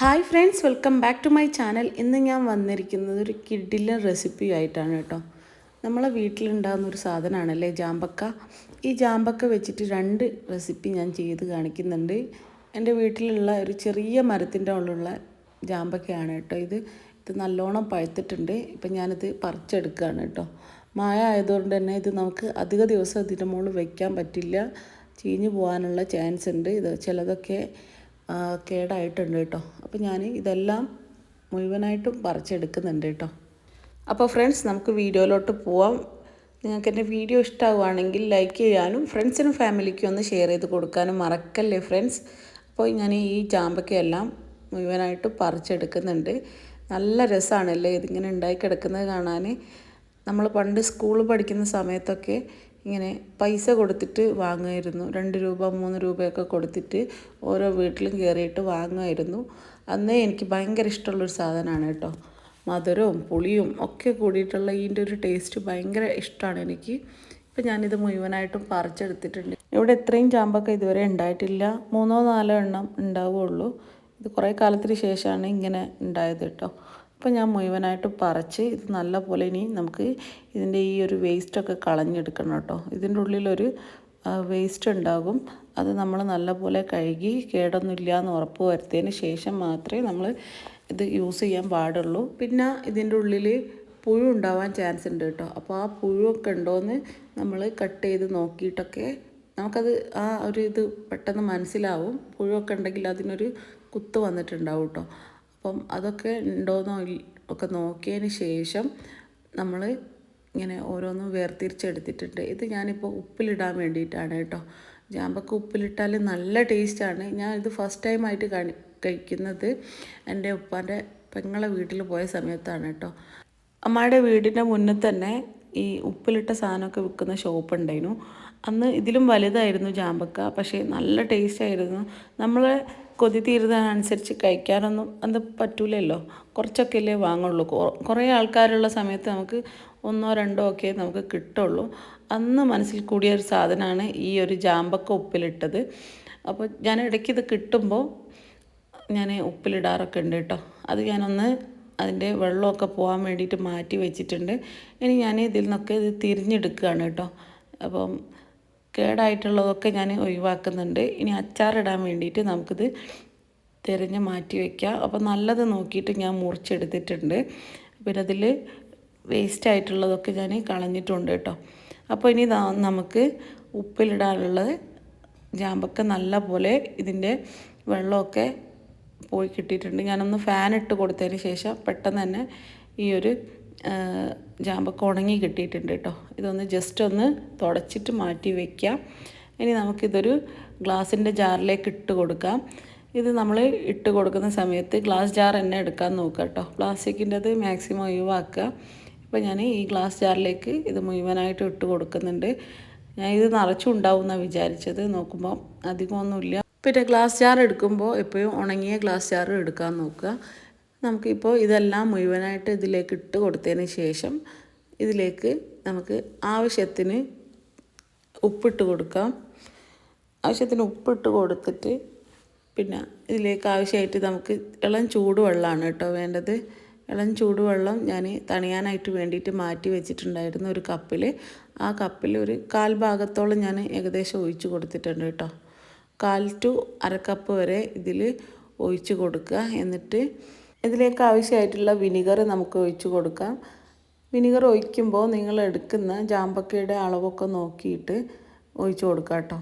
Hi friends welcome back to my channel. ഇന്ന് ഞാൻ വന്നിരിക്കുന്നത് ഒരു കിഡിലെ റെസിപ്പി ആയിട്ടാണ് കേട്ടോ. നമ്മളെ വീട്ടിലുണ്ടാകുന്ന ഒരു സാധനമാണല്ലേ ജാമ്പക്ക. ഈ ജാമ്പക്ക വെച്ചിട്ട് രണ്ട് റെസിപ്പി ഞാൻ ചെയ്ത് കാണിക്കുന്നുണ്ട്. എന്റെ വീട്ടിലുള്ള ഒരു ചെറിയ മരത്തിന്റെ ഉള്ളിലുള്ള ജാമ്പക്കയാണ് കേട്ടോ ഇത്. ഇത് നല്ലോണം പഴുത്തിട്ടുണ്ട്. ഇപ്പം ഞാനിത് പറിച്ചെടുക്കുകയാണ് കേട്ടോ. മായ ആയതുകൊണ്ട് തന്നെ ഇത് നമുക്ക് അധിക ദിവസം ഇതിന്റെ മുകളിൽ വയ്ക്കാൻ പറ്റില്ല. ചീഞ്ഞു പോകാനുള്ള ചാൻസ് ഉണ്ട്. ഇത് ചിലതൊക്കെ കേടായിട്ടുണ്ട് കേട്ടോ. അപ്പോൾ ഞാൻ ഇതെല്ലാം മുഴുവനായിട്ടും പറിച്ചെടുക്കുന്നുണ്ട് കേട്ടോ. അപ്പോൾ ഫ്രണ്ട്സ് നമുക്ക് വീഡിയോയിലോട്ട് പോവാം. നിങ്ങൾക്ക് എന്റെ വീഡിയോ ഇഷ്ടമാവുകയാണെങ്കിൽ ലൈക്ക് ചെയ്യാനും ഫ്രണ്ട്സിനും ഫാമിലിക്കും ഒന്ന് ഷെയർ ചെയ്ത് കൊടുക്കാനും മറക്കല്ലേ ഫ്രണ്ട്സ് അപ്പോൾ ഞാൻ ഈ ജാമ്പക്കയെല്ലാം മുഴുവനായിട്ട് പറിച്ചെടുക്കുന്നുണ്ട്. നല്ല രസമാണല്ലേ ഇതിങ്ങനെ ഉണ്ടായി കിടക്കുന്നത് കാണാൻ നമ്മൾ പണ്ട് സ്കൂളിൽ പഠിക്കുന്ന സമയത്തൊക്കെ ഇങ്ങനെ പൈസ കൊടുത്തിട്ട് വാങ്ങുമായിരുന്നു രണ്ട് രൂപ മൂന്ന് രൂപയൊക്കെ കൊടുത്തിട്ട് ഓരോ വീട്ടിലും കയറിയിട്ട് വാങ്ങുമായിരുന്നു അന്നേ എനിക്ക് ഭയങ്കര ഇഷ്ടമുള്ളൊരു സാധനമാണ് കേട്ടോ. മധുരവും പുളിയും ഒക്കെ കൂടിയിട്ടുള്ള ഇതിന്റെ ഒരു ടേസ്റ്റ് ഭയങ്കര ഇഷ്ടമാണ് എനിക്ക്. ഇപ്പം ഞാനിത് മുഴുവനായിട്ടും പറിച്ചെടുത്തിട്ടുണ്ട്. ഇവിടെ ഇത്രയും ചാമ്പൊക്കെ ഇതുവരെ ഉണ്ടായിട്ടില്ല. മൂന്നോ നാലോ എണ്ണം ഉണ്ടാവുകയുള്ളൂ ഇത് കുറേ കാലത്തിന് ശേഷമാണ് ഇങ്ങനെ ഉണ്ടായത് കേട്ടോ. അപ്പോൾ ഞാൻ മുഴുവനായിട്ട് പറിച്ച് ഇത് നല്ലപോലെ ഇനി നമുക്ക് ഇതിന്റെ ഈ ഒരു വേസ്റ്റൊക്കെ കളഞ്ഞെടുക്കണം കേട്ടോ. ഇതിന്റെ ഉള്ളിലൊരു വേസ്റ്റ് ഉണ്ടാകും. അത് നമ്മൾ നല്ലപോലെ കഴുകി കേടൊന്നുമില്ല എന്ന് ഉറപ്പ് വരുത്തിയതിന് ശേഷം മാത്രമേ നമ്മൾ ഇത് യൂസ് ചെയ്യാൻ പാടുള്ളൂ. പിന്നെ ഇതിന്റെ ഉള്ളിൽ പുഴു ഉണ്ടാവാൻ ചാൻസ് ഉണ്ട് കേട്ടോ. അപ്പോൾ ആ പുഴുവൊക്കെ ഉണ്ടോയെന്ന് നമ്മൾ കട്ട് ചെയ്ത് നോക്കിയിട്ടൊക്കെ നമുക്കത് ആ ഒരു ഇത് പെട്ടെന്ന് മനസ്സിലാവും. പുഴുവൊക്കെ ഉണ്ടെങ്കിൽ അതിനൊരു കുത്ത് വന്നിട്ടുണ്ടാവും കേട്ടോ. അപ്പം അതൊക്കെ ഉണ്ടോയെന്നോ ഒക്കെ നോക്കിയതിന് ശേഷം നമ്മൾ ഇങ്ങനെ ഓരോന്നും വേർതിരിച്ചെടുത്തിട്ടുണ്ട്. ഇത് ഞാനിപ്പോൾ ഉപ്പിലിടാൻ വേണ്ടിയിട്ടാണ് കേട്ടോ. ജാമ്പക്ക ഉപ്പിലിട്ടാൽ നല്ല ടേസ്റ്റാണ്. ഞാൻ ഇത് ഫസ്റ്റ് ടൈമായിട്ട് കാണി കഴിക്കുന്നത് എന്റെ ഉപ്പാന്റെ പെങ്ങളെ വീട്ടിൽ പോയ സമയത്താണ് കേട്ടോ. അമ്മയുടെ വീടിന്റെ മുന്നിൽ തന്നെ ഈ ഉപ്പിലിട്ട സാധനമൊക്കെ വിൽക്കുന്ന ഷോപ്പ് ഉണ്ടായിരുന്നു അന്ന് ഇതിലും വലുതായിരുന്നു ജാമ്പക്ക പക്ഷേ നല്ല ടേസ്റ്റായിരുന്നു നമ്മൾ കൊതി തീരുന്നതിനനുസരിച്ച് കഴിക്കാനൊന്നും അത് പറ്റൂലല്ലോ. കുറച്ചൊക്കെ അല്ലേ വാങ്ങുള്ളൂ കുറേ ആൾക്കാരുള്ള സമയത്ത് നമുക്ക് ഒന്നോ രണ്ടോ ഒക്കെ നമുക്ക് കിട്ടുള്ളൂ. അന്ന് മനസ്സിൽ കൂടിയ ഒരു സാധനമാണ് ഈ ഒരു ജാമ്പക്ക ഉപ്പിലിട്ടത്. അപ്പോൾ ഞാൻ ഇടയ്ക്ക് ഇത് കിട്ടുമ്പോൾ ഞാൻ ഉപ്പിലിടാറൊക്കെ ഉണ്ട് കേട്ടോ. അത് ഞാനൊന്ന് അതിന്റെ വെള്ളമൊക്കെ പോകാൻ വേണ്ടിയിട്ട് മാറ്റി വെച്ചിട്ടുണ്ട്. ഇനി ഞാൻ ഇതിൽ നിന്നൊക്കെ ഇത് തിരിഞ്ഞെടുക്കുകയാണ് കേട്ടോ. അപ്പം കേടായിട്ടുള്ളതൊക്കെ ഞാൻ ഒഴിവാക്കുന്നുണ്ട്. ഇനി അച്ചാറിടാൻ വേണ്ടിയിട്ട് നമുക്കിത് തിരഞ്ഞ് മാറ്റി വയ്ക്കാം അപ്പോൾ നല്ലത് നോക്കിയിട്ട് ഞാൻ മുറിച്ചെടുത്തിട്ടുണ്ട്. പിന്നെ അതിൽ വേസ്റ്റ് ആയിട്ടുള്ളതൊക്കെ ഞാൻ കളഞ്ഞിട്ടുണ്ട് കേട്ടോ. അപ്പോൾ ഇനി നമുക്ക് ഉപ്പിലിടാനുള്ളത് ജാമ്പക്ക നല്ല പോലെ ഇതിന്റെ വെള്ളമൊക്കെ പോയി കിട്ടിയിട്ടുണ്ട്. ഞാനൊന്ന് ഫാൻ ഇട്ട് കൊടുത്തതിന് ശേഷം പെട്ടെന്ന് തന്നെ ഈ ഒരു ജാമ്പക്ക ഉണങ്ങി കിട്ടിയിട്ടുണ്ട് കേട്ടോ ഇതൊന്ന് ജസ്റ്റ് ഒന്ന് തുടച്ചിട്ട് മാറ്റി വയ്ക്കാം ഇനി നമുക്കിതൊരു ഗ്ലാസിന്റെ ജാറിലേക്ക് ഇട്ട് കൊടുക്കാം. ഇത് നമ്മൾ ഇട്ട് കൊടുക്കുന്ന സമയത്ത് ഗ്ലാസ് ജാർ തന്നെ എടുക്കാൻ നോക്കുക കേട്ടോ പ്ലാസ്റ്റിക്കിന്റെത് മാക്സിമം ഒഴിവാക്കുക. ഇപ്പോൾ ഞാൻ ഈ ഗ്ലാസ് ജാറിലേക്ക് ഇത് മുഴുവനായിട്ട് ഇട്ട് കൊടുക്കുന്നുണ്ട്. ഞാൻ ഇത് നിറച്ചുണ്ടാവും എന്നാണ് വിചാരിച്ചത്. നോക്കുമ്പോൾ അധികമൊന്നുമില്ല. പിന്നെ ഗ്ലാസ് ജാർ എടുക്കുമ്പോൾ എപ്പോഴും ഉണങ്ങിയ ഗ്ലാസ് ജാർ എടുക്കാൻ നോക്കുക. നമുക്കിപ്പോൾ ഇതെല്ലാം മുഴുവനായിട്ട് ഇതിലേക്ക് ഇട്ട് കൊടുത്തതിന് ശേഷം ഇതിലേക്ക് നമുക്ക് ആവശ്യത്തിന് ഉപ്പിട്ട് കൊടുക്കാം. ആവശ്യത്തിന് ഉപ്പിട്ട് കൊടുത്തിട്ട് പിന്നെ ഇതിലേക്ക് ആവശ്യമായിട്ട് നമുക്ക് ഇളം ചൂടുവെള്ളമാണ് കേട്ടോ വേണ്ടത്. ഇളം ചൂടുവെള്ളം ഞാൻ തണിയാനായിട്ട് വേണ്ടിയിട്ട് മാറ്റി വെച്ചിട്ടുണ്ടായിരുന്നു ഒരു കപ്പിൽ ആ കപ്പിൽ ഒരു കാൽ ഭാഗത്തോളം ഞാൻ ഏകദേശം ഒഴിച്ചു കൊടുത്തിട്ടുണ്ട് കേട്ടോ. കാൽ ടു അരക്കപ്പ് കപ്പ് വരെ ഇതിൽ ഒഴിച്ചു കൊടുക്കുക. എന്നിട്ട് ഇതിലേക്ക് ആവശ്യമായിട്ടുള്ള വിനിഗർ നമുക്ക് ഒഴിച്ചു കൊടുക്കാം. വിനിഗർ ഒഴിക്കുമ്പോൾ നിങ്ങൾ എടുക്കുന്ന ജാമ്പക്കയുടെ അളവൊക്കെ നോക്കിയിട്ട് ഒഴിച്ചു കൊടുക്കുക കേട്ടോ.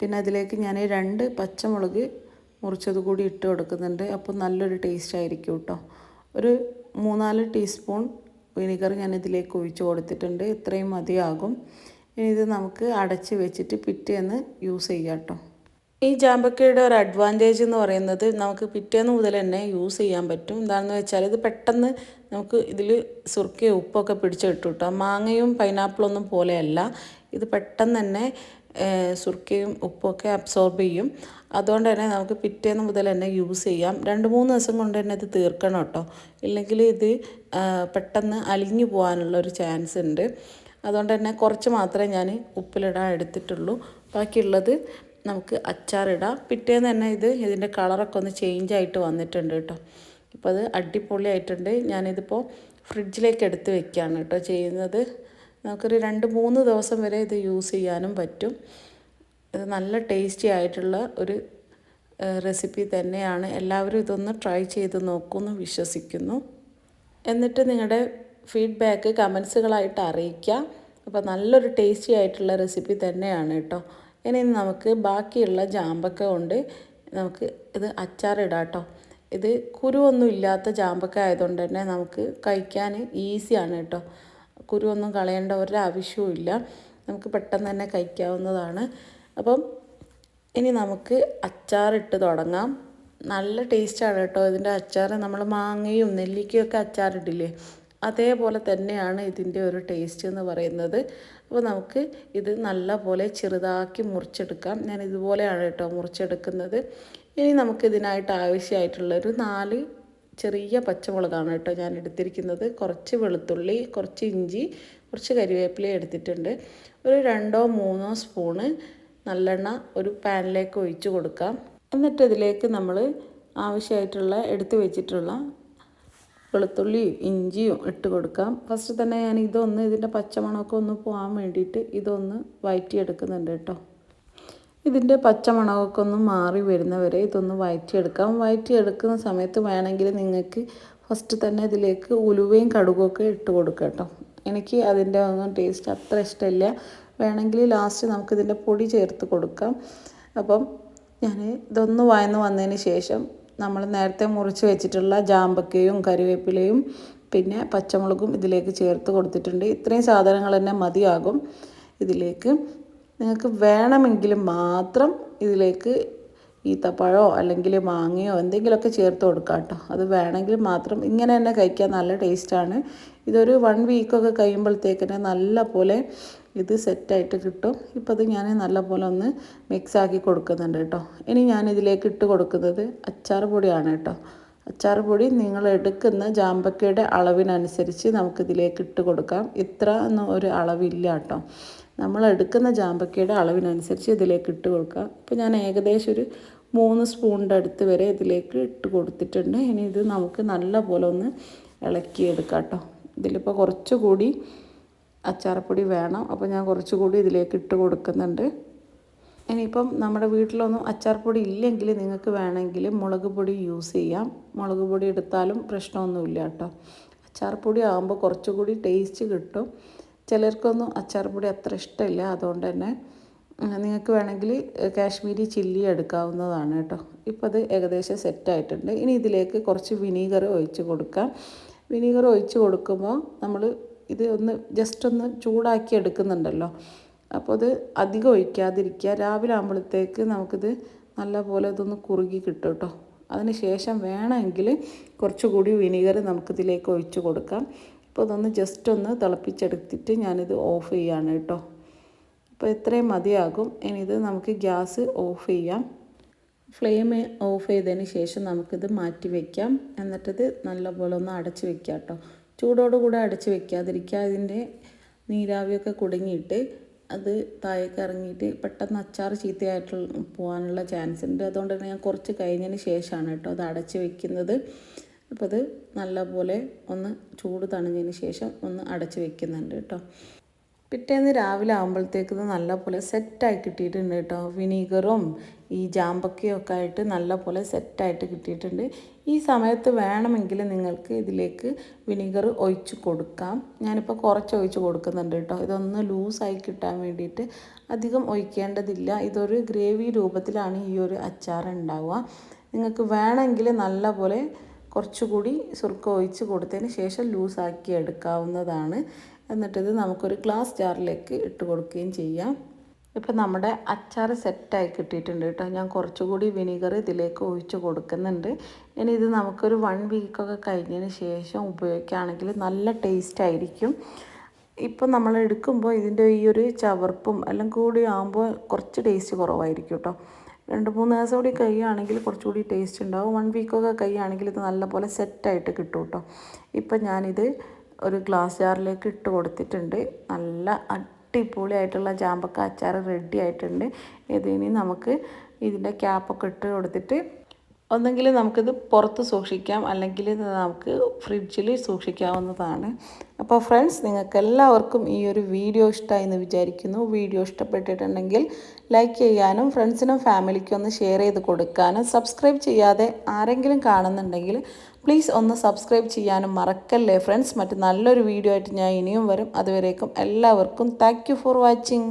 പിന്നെ അതിലേക്ക് ഞാൻ രണ്ട് പച്ചമുളക് മുറിച്ചത് കൂടി ഇട്ട് കൊടുക്കുന്നുണ്ട്. അപ്പോൾ നല്ലൊരു ടേസ്റ്റ് ആയിരിക്കും കേട്ടോ. ഒരു മൂന്നാൽ ടീസ്പൂൺ വിനിഗർ ഞാൻ ഇതിലേക്ക് ഒഴിച്ചു കൊടുത്തിട്ടുണ്ട്. ഇത്രയും മതിയാകും. ഇനി ഇത് നമുക്ക് അടച്ച് വെച്ചിട്ട് പിറ്റേന്ന് യൂസ് ചെയ്യാം കേട്ടോ. ഈ ജാമ്പക്കയുടെ ഒരു അഡ്വാന്റേജ് എന്ന് പറയുന്നത് നമുക്ക് പിറ്റേന്ന് മുതൽ തന്നെ യൂസ് ചെയ്യാൻ പറ്റും. എന്താണെന്ന് വെച്ചാൽ ഇത് പെട്ടെന്ന് നമുക്ക് ഇതിൽ സുർക്കയും ഉപ്പൊക്കെ പിടിച്ച് കിട്ടും മാങ്ങയും പൈനാപ്പിളൊന്നും പോലെയല്ല. ഇത് പെട്ടെന്ന് തന്നെ സുർക്കയും ഉപ്പൊക്കെ അബ്സോർബ് ചെയ്യും. അതുകൊണ്ട് തന്നെ നമുക്ക് പിറ്റേന്ന് മുതൽ തന്നെ യൂസ് ചെയ്യാം. രണ്ട് മൂന്ന് ദിവസം കൊണ്ട് തന്നെ ഇത് തീർക്കണം കേട്ടോ ഇല്ലെങ്കിൽ ഇത് പെട്ടെന്ന് അലിഞ്ഞു പോകാനുള്ള ഒരു ചാൻസ് ഉണ്ട്. അതുകൊണ്ട് തന്നെ കുറച്ച് മാത്രമേ ഞാൻ ഉപ്പിലിടാൻ എടുത്തിട്ടുള്ളൂ. ബാക്കിയുള്ളത് നമുക്ക് അച്ചാറിടാം. പിറ്റേന്ന് തന്നെ ഇത് ഇതിന്റെ കളറൊക്കെ ഒന്ന് ചേഞ്ച് ആയിട്ട് വന്നിട്ടുണ്ട് കേട്ടോ. ഇപ്പോൾ അത് അടിപൊളിയായിട്ടുണ്ട്. ഞാനിതിപ്പോൾ ഫ്രിഡ്ജിലേക്ക് എടുത്ത് വെക്കുകയാണ് കേട്ടോ ചെയ്യുന്നത്. നമുക്കൊരു രണ്ട് മൂന്ന് ദിവസം വരെ ഇത് യൂസ് ചെയ്യാനും പറ്റും. ഇത് നല്ല ടേസ്റ്റി ആയിട്ടുള്ള ഒരു റെസിപ്പി തന്നെയാണ്. എല്ലാവരും ഇതൊന്ന് ട്രൈ ചെയ്ത് നോക്കുമെന്ന് വിശ്വസിക്കുന്നു. എന്നിട്ട് നിങ്ങളുടെ ഫീഡ്ബാക്ക് കമൻസുകളായിട്ട് അറിയിക്കുക അപ്പോൾ നല്ലൊരു ടേസ്റ്റി ആയിട്ടുള്ള റെസിപ്പി തന്നെയാണ് കേട്ടോ. ഇനി നമുക്ക് ബാക്കിയുള്ള ജാമ്പക്ക കൊണ്ട് നമുക്ക് ഇത് അച്ചാറിടാം കേട്ടോ. ഇത് കുരുവൊന്നും ഇല്ലാത്ത ജാമ്പക്ക ആയതുകൊണ്ട് തന്നെ നമുക്ക് കഴിക്കാൻ ഈസിയാണ് കേട്ടോ. കുരുവൊന്നും കളയേണ്ട ഒരാവശ്യവും ഇല്ല. നമുക്ക് പെട്ടെന്ന് തന്നെ കഴിക്കാവുന്നതാണ്. അപ്പം ഇനി നമുക്ക് അച്ചാറിട്ട് തുടങ്ങാം. നല്ല ടേസ്റ്റാണ് കേട്ടോ ഇതിന്റെ അച്ചാർ നമ്മൾ മാങ്ങയും നെല്ലിക്കയും ഒക്കെ അച്ചാറിട്ടില്ലേ അതേപോലെ തന്നെയാണ് ഇതിന്റെ ഒരു ടേസ്റ്റ് എന്ന് പറയുന്നത്. അപ്പോൾ നമുക്ക് ഇത് നല്ല പോലെ ചെറുതാക്കി മുറിച്ചെടുക്കാം. ഞാൻ ഇതുപോലെയാണ് കേട്ടോ മുറിച്ചെടുക്കുന്നത്. ഇനി നമുക്ക് ഇതിനായിട്ട് ആവശ്യമായിട്ടുള്ളൊരു നാല് ചെറിയ പച്ചമുളകാണ് കേട്ടോ ഞാൻ എടുത്തിരിക്കുന്നത്. കുറച്ച് വെളുത്തുള്ളി കുറച്ച് ഇഞ്ചി കുറച്ച് കരിവേപ്പില എടുത്തിട്ടുണ്ട്. ഒരു രണ്ടോ മൂന്നോ സ്പൂണ് നല്ലെണ്ണ ഒരു പാനിലേക്ക് ഒഴിച്ച് കൊടുക്കാം. എന്നിട്ട് ഇതിലേക്ക് നമ്മൾ ആവശ്യമായിട്ടുള്ള എടുത്തു വെച്ചിട്ടുള്ള വെളുത്തുള്ളിയും ഇഞ്ചിയും ഇട്ട് കൊടുക്കാം. ഫസ്റ്റ് തന്നെ ഞാൻ ഇതൊന്ന് ഇതിന്റെ പച്ചമണമൊക്കെ ഒന്ന് പോകാൻ വേണ്ടിയിട്ട് ഇതൊന്ന് വഴറ്റിയെടുക്കുന്നുണ്ട് കേട്ടോ. ഇതിന്റെ പച്ചമണമൊക്കെ ഒന്ന് മാറി വരുന്നവരെ ഇതൊന്ന് വഴറ്റിയെടുക്കാം വഴറ്റിയെടുക്കുന്ന സമയത്ത് വേണമെങ്കിൽ നിങ്ങൾക്ക് ഫസ്റ്റ് തന്നെ ഇതിലേക്ക് ഉലുവയും കടുകൊക്കെ ഇട്ട് കൊടുക്കുക കേട്ടോ. എനിക്ക് അതിന്റെ ഒന്നും ടേസ്റ്റ് അത്ര ഇഷ്ടമില്ല. വേണമെങ്കിൽ ലാസ്റ്റ് നമുക്കിതിന്റെ പൊടി ചേർത്ത് കൊടുക്കാം. അപ്പം ഞാൻ ഇതൊന്ന് വയന്ന് വന്നതിന് ശേഷം നമ്മൾ നേരത്തെ മുറിച്ച് വെച്ചിട്ടുള്ള ജാമ്പക്കയും കറിവേപ്പിലയും പിന്നെ പച്ചമുളകും ഇതിലേക്ക് ചേർത്ത് കൊടുത്തിട്ടുണ്ട്. ഇത്രയും സാധനങ്ങൾ തന്നെ മതിയാകും ഇതിലേക്ക്. നിങ്ങൾക്ക് വേണമെങ്കിൽ മാത്രം ഇതിലേക്ക് ഈത്തപ്പഴമോ അല്ലെങ്കിൽ മാങ്ങയോ എന്തെങ്കിലുമൊക്കെ ചേർത്ത് കൊടുക്കാം കേട്ടോ. അത് വേണമെങ്കിൽ മാത്രം ഇങ്ങനെ തന്നെ കഴിക്കാൻ നല്ല ടേസ്റ്റാണ് ഇതൊരു വൺ വീക്കൊക്കെ കഴിയുമ്പോഴത്തേക്കിന് നല്ല പോലെ ഇത് സെറ്റായിട്ട് കിട്ടും. ഇപ്പോൾ അത് ഞാൻ നല്ല പോലെ ഒന്ന് മിക്സ് ആക്കി കൊടുക്കുന്നുണ്ട് കേട്ടോ. ഇനി ഞാൻ ഇതിലേക്ക് ഇട്ട് കൊടുക്കുന്നത് അച്ചാർ പൊടിയാണ് കേട്ടോ. അച്ചാർ പൊടി നിങ്ങൾ എടുക്കുന്ന ജാമ്പക്കയുടെ അളവിനനുസരിച്ച് നമുക്കിതിലേക്ക് ഇട്ട് കൊടുക്കാം. ഇത്ര എന്ന ഒരു അളവില്ല കേട്ടോ. നമ്മൾ എടുക്കുന്ന ജാമ്പക്കയുടെ അളവിനനുസരിച്ച് ഇതിലേക്ക് ഇട്ട് കൊടുക്കാം. ഇപ്പോൾ ഞാൻ ഏകദേശം ഒരു മൂന്ന് സ്പൂണിന്റെ അടുത്ത് വരെ ഇതിലേക്ക് ഇട്ട് കൊടുത്തിട്ടുണ്ട്. ഇനി ഇത് നമുക്ക് നല്ല പോലെ ഒന്ന് ഇളക്കിയെടുക്കാം കേട്ടോ. ഇതിലിപ്പോൾ കുറച്ചുകൂടി അച്ചാറപ്പൊടി വേണം. അപ്പോൾ ഞാൻ കുറച്ചുകൂടി ഇതിലേക്ക് ഇട്ട് കൊടുക്കുന്നുണ്ട്. ഇനിയിപ്പം നമ്മുടെ വീട്ടിലൊന്നും അച്ചാർപ്പൊടി ഇല്ലെങ്കിൽ നിങ്ങൾക്ക് വേണമെങ്കിൽ മുളക് പൊടി യൂസ് ചെയ്യാം. മുളക് പൊടി എടുത്താലും പ്രശ്നമൊന്നുമില്ല കേട്ടോ. അച്ചാർപ്പൊടി ആകുമ്പോൾ കുറച്ചുകൂടി ടേസ്റ്റ് കിട്ടും. ചിലർക്കൊന്നും അച്ചാർപ്പൊടി അത്ര ഇഷ്ടമില്ല. അതുകൊണ്ട് തന്നെ നിങ്ങൾക്ക് വേണമെങ്കിൽ കാശ്മീരി ചില്ലി എടുക്കാവുന്നതാണ് കേട്ടോ. ഇപ്പോൾ അത് ഏകദേശം സെറ്റായിട്ടുണ്ട്. ഇനി ഇതിലേക്ക് കുറച്ച് വിനീഗർ ഒഴിച്ച് കൊടുക്കാം. വിനീഗർ ഒഴിച്ച് കൊടുക്കുമ്പോൾ നമ്മൾ ഇത് ഒന്ന് ജസ്റ്റ് ഒന്ന് ചൂടാക്കി എടുക്കുന്നുണ്ടല്ലോ. അപ്പോൾ അത് അധികം ഒഴിക്കാതിരിക്കുക. രാവിലെ ആകുമ്പോഴത്തേക്ക് നമുക്കിത് നല്ലപോലെ ഇതൊന്ന് കുറുകി കിട്ടും കേട്ടോ. അതിന് ശേഷം വേണമെങ്കിൽ കുറച്ചുകൂടി വിനീഗർ നമുക്കിതിലേക്ക് ഒഴിച്ച് കൊടുക്കാം. അപ്പോൾ അതൊന്ന് ജസ്റ്റ് ഒന്ന് തിളപ്പിച്ചെടുത്തിട്ട് ഞാനിത് ഓഫ് ചെയ്യാണ് കേട്ടോ. അപ്പോൾ ഇത്രയും മതിയാകും. ഇനി ഇത് നമുക്ക് ഗ്യാസ് ഓഫ് ചെയ്യാം. ഫ്ലെയിം ഓഫ് ചെയ്തതിന് ശേഷം നമുക്കിത് മാറ്റി വയ്ക്കാം എന്നിട്ടിത് നല്ലപോലെ ഒന്ന് അടച്ച് വെക്കാം കേട്ടോ. ചൂടോടുകൂടെ അടച്ച് വെക്കാതിരിക്കുക. അതിന്റെ നീരാവിയൊക്കെ കുടുങ്ങിയിട്ട് അത് താഴേക്ക് ഇറങ്ങിയിട്ട് പെട്ടെന്ന് അച്ചാർ ചീത്തയായിട്ട് പോകാനുള്ള ചാൻസ് ഉണ്ട്. അതുകൊണ്ട് തന്നെ ഞാൻ കുറച്ച് കഴിഞ്ഞതിന് ശേഷമാണ് കേട്ടോ അത് അടച്ച് വെക്കുന്നത്. അപ്പോൾ അത് നല്ലപോലെ ഒന്ന് ചൂട് തണിഞ്ഞതിന് ശേഷം ഒന്ന് അടച്ച് വെക്കുന്നുണ്ട് കേട്ടോ. പിറ്റേന്ന് രാവിലെ ആകുമ്പോഴത്തേക്ക് നല്ലപോലെ സെറ്റായി കിട്ടിയിട്ടുണ്ട് കേട്ടോ. വിനീഗറും ഈ ജാമ്പക്കയും ഒക്കെ ആയിട്ട് നല്ലപോലെ സെറ്റായിട്ട് കിട്ടിയിട്ടുണ്ട്. ഈ സമയത്ത് വേണമെങ്കിൽ നിങ്ങൾക്ക് ഇതിലേക്ക് വിനീഗർ ഒഴിച്ച് കൊടുക്കാം. ഞാനിപ്പോൾ കുറച്ച് ഒഴിച്ച് കൊടുക്കുന്നുണ്ട് കേട്ടോ. ഇതൊന്ന് ലൂസായി കിട്ടാൻ വേണ്ടിയിട്ട് അധികം ഒഴിക്കേണ്ടതില്ല. ഇതൊരു ഗ്രേവി രൂപത്തിലാണ് ഈ ഒരു അച്ചാർ ഉണ്ടാവുക. നിങ്ങൾക്ക് വേണമെങ്കിൽ നല്ല നല്ലപോലെ കുറച്ചുകൂടി സുർക്ക ഒഴിച്ച് കൊടുത്തതിന് ശേഷം ലൂസാക്കി എടുക്കാവുന്നതാണ്. എന്നിട്ടിത് നമുക്കൊരു ഗ്ലാസ് ജാറിലേക്ക് ഇട്ട് കൊടുക്കുകയും ചെയ്യാം. ഇപ്പം നമ്മുടെ അച്ചാർ സെറ്റായി കിട്ടിയിട്ടുണ്ട് കേട്ടോ. ഞാൻ കുറച്ചുകൂടി വിനീഗർ ഇതിലേക്ക് ഒഴിച്ച് കൊടുക്കുന്നുണ്ട്. ഇനി ഇത് നമുക്കൊരു വൺ വീക്കൊക്കെ കഴിഞ്ഞതിന് ശേഷം ഉപയോഗിക്കുകയാണെങ്കിൽ നല്ല ടേസ്റ്റ് ആയിരിക്കും. ഇപ്പം നമ്മൾ എടുക്കുമ്പോൾ ഇതിന്റെ ഈ ഒരു ചവർപ്പും എല്ലാം കൂടി ആകുമ്പോൾ കുറച്ച് ടേസ്റ്റ് കുറവായിരിക്കും കേട്ടോ. രണ്ട് മൂന്ന് ദിവസം കൂടി കഴിയുകയാണെങ്കിൽ കുറച്ചുകൂടി ടേസ്റ്റ് ഉണ്ടാവും. വൺ വീക്കൊക്കെ കഴിയുകയാണെങ്കിൽ ഇത് നല്ലപോലെ സെറ്റായിട്ട് കിട്ടും കേട്ടോ. ഇപ്പം ഞാനിത് ഒരു ഗ്ലാസ് ജാറിലേക്ക് ഇട്ട് കൊടുത്തിട്ടുണ്ട്. നല്ല അടിപൊളിയായിട്ടുള്ള ജാമ്പക്ക അച്ചാർ റെഡി ആയിട്ടുണ്ട്. ഇതിനി നമുക്ക് ഇതിന്റെ ക്യാപ്പൊക്കെ ഇട്ട് കൊടുത്തിട്ട് ഒന്നെങ്കിൽ നമുക്കിത് പുറത്ത് സൂക്ഷിക്കാം. അല്ലെങ്കിൽ നമുക്ക് ഫ്രിഡ്ജിൽ സൂക്ഷിക്കാവുന്നതാണ്. അപ്പോൾ ഫ്രണ്ട്സ് നിങ്ങൾക്ക് എല്ലാവർക്കും ഈ ഒരു വീഡിയോ ഇഷ്ടമായി എന്ന് വിചാരിക്കുന്നു. വീഡിയോ ഇഷ്ടപ്പെട്ടിട്ടുണ്ടെങ്കിൽ ലൈക്ക് ചെയ്യാനും ഫ്രണ്ട്സിനും ഫാമിലിക്കും ഒന്ന് ഷെയർ ചെയ്ത് കൊടുക്കാനും. സബ്സ്ക്രൈബ് ചെയ്യാതെ ആരെങ്കിലും കാണുന്നുണ്ടെങ്കിൽ പ്ലീസ് ഒന്ന് സബ്സ്ക്രൈബ് ചെയ്യാനും മറക്കല്ലേ ഫ്രണ്ട്സ് മറ്റ് നല്ലൊരു വീഡിയോ ആയിട്ട് ഞാൻ ഇനിയും വരും. അതുവരേക്കും എല്ലാവർക്കും താങ്ക് ഫോർ വാച്ചിങ്